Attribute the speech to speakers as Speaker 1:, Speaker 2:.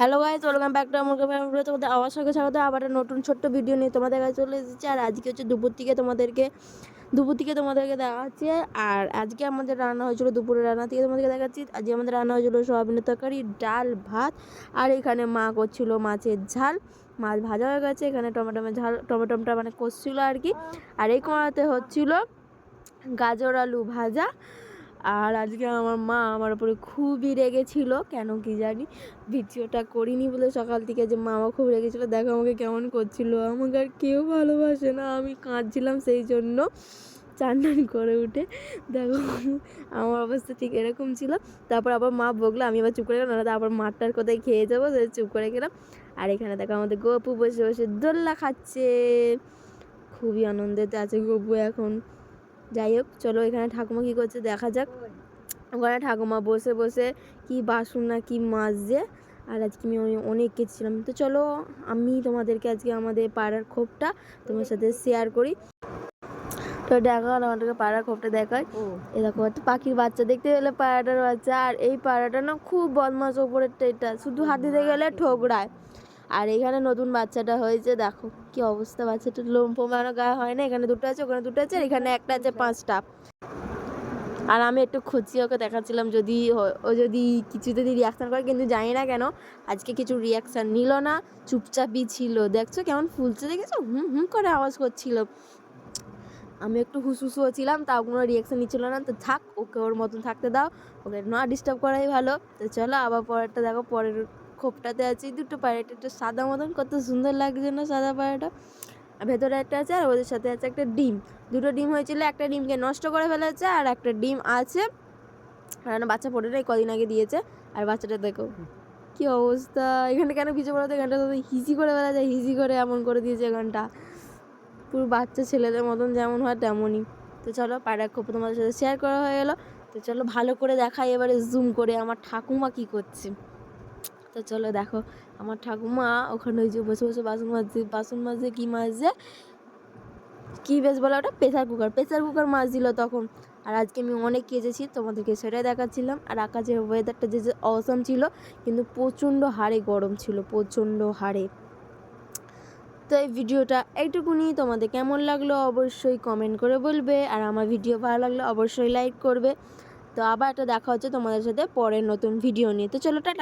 Speaker 1: Hello guys welcome back to আমার তোমাদের আবার সঙ্গে স্বাগত। আবার একটা নতুন ছোট্ট ভিডিও নিয়ে তোমাদের কাছে চলে এসেছি। আর আজকে হচ্ছে দুপুর থেকে তোমাদেরকে দুপুর থেকে তোমাদেরকে দেখাচ্ছি। আর আজকে আমাদের রান্না হয়েছিল দুপুরে রান্না থেকে তোমাদেরকে দেখাচ্ছি। আজকে আমাদের রান্না হয়েছিল সোয়াবিনের তরকারি, ডাল, ভাত। আর এখানে মা করছিল মাছের ঝাল। মাছ ভাজা হয়ে গেছে। এখানে টমেটোমের ঝাল টমেটোমটা মানে কষছিল আর কি। আর এই কোনাতে হচ্ছিল গাজর আলু ভাজা। আর আজকে আমার মা আমার উপরে খুবই রেগেছিল কেন কি জানি ভিডিওটা করিনি বলে সকাল থেকে যে মামা খুব রেগেছিল দেখো আমাকে কেমন করছিল, আমাকে আর কেউ ভালোবাসে না, আমি কাঁদছিলাম সেই জন্য চান করে উঠে, দেখো আমার অবস্থা ঠিক এরকম ছিল, তারপর আবার মা বকলো, আমি আবার চুপ করে গেলাম তারপর মাঠটার কোথায় খেয়ে যাব চুপ করে গেলাম, আর এখানে দেখো আমাদের গপু বসে বসে দোল্লা খাচ্ছে, খুবই আনন্দেতে আছে গপু এখন। যাই হোক চলো এখানে ঠাকুমা কী করছে দেখা যাক। ওখানে ঠাকুমা বসে বসে কি বাসন না কি মাজছে আর আজকে আমি অনে- অনেক কেটেছিলাম তো চলো আমি তোমাদেরকে আজকে আমাদের পাড়ার ক্ষোভটা তোমার সাথে শেয়ার করি। তো দেখো আমাদেরকে পাড়ার ক্ষোভটা দেখায় এরকম একটা পাখির বাচ্চা দেখতে গেলে পাড়াটার বাচ্চা আর এই পাড়াটা না খুব বদমাস ওপরেরটা এটা। শুধু হাত দিতে গেলে ঠোকরায়। আর এখানে নতুন বাচ্চাটা হয়েছে, দেখো কি অবস্থা, বাচ্চাটা লোম পোমানো গায়ে হয় না, এখানে দুটো আছে, ওখানে দুটো আছে এখানে একটা আছে, পাঁচটা। আর আমি একটু খুঁজছি, ওকে দেখাচ্ছিলাম যদি ও- যদি কিছু যদি রিয়াকশান করে, কিন্তু জানি না কেন, আজকে কিছু রিয়াকশান নিল না, চুপচাপই ছিল। দেখছ কেমন ফুলছে, দেখেছ? হুম হুম করে আওয়াজ করছিল। আমি একটু হুসুসুও ছিলাম, তাও কোনো রিয়াকশান নিচ্ছিল না, তো থাক, ওকে ওর মতন থাকতে দাও, ওকে না ডিস্টার্ব করাই ভালো। তো চলো আবার পরেরটা দেখো, পরের খোপটাতে আছে, এই দুটো পায়রাটা একটু সাদা মতন কত সুন্দর লাগছে না সাদা পায়রাটা ভেতরে একটা আছে আর ওদের সাথে আছে একটা ডিম। দুটো ডিম হয়েছিল, একটা ডিমকে নষ্ট করে ফেলেছে আর একটা ডিম আছে। আর বাচ্চা পড়ে নেই কদিন আগে দিয়েছে। আর বাচ্চাটা দেখো, কি অবস্থা। এখানে কেন পিছিয়ে পড়াতে? এখানটা তো হিজি করে বেলা যায়, হিজি করে এমন করে দিয়েছে এখানটা। পুরো বাচ্চা ছেলেদের মতন যেমন হয় তেমনই। তো চলো পায়রা খোপ তোমাদের সাথে শেয়ার করা হয়ে গেলো। তো চলো, ভালো করে দেখাই, এবারে জুম করে আমার ঠাকুমা কি করছে। তো চলো দেখো, আমার ঠাকুমা ওখানে ওই যে বসে বসে বাসন মাজছে বাসন মাজছে, কি মাজছে? কী বেশ বলে ওটা? Pressure cooker. প্রেসার কুকার মাছ দিল তখন। আর আজকে আমি অনেক কেজেছি তোমাদেরকে সেটাই দেখাচ্ছিলাম। আর আকাশের ওয়েদারটা যে যে অসম ছিল, কিন্তু প্রচণ্ড হারে গরম ছিল, প্রচণ্ড হারে। তো এই ভিডিওটা এইটুকুনি। তোমাদের কেমন লাগল অবশ্যই কমেন্ট করে বলবে। আর আমার ভিডিও ভালো লাগলে অবশ্যই লাইক করবে। তো আবার একটা দেখা হচ্ছে তোমাদের সাথে পরের নতুন ভিডিও নিয়ে। তো চলো, টাটা।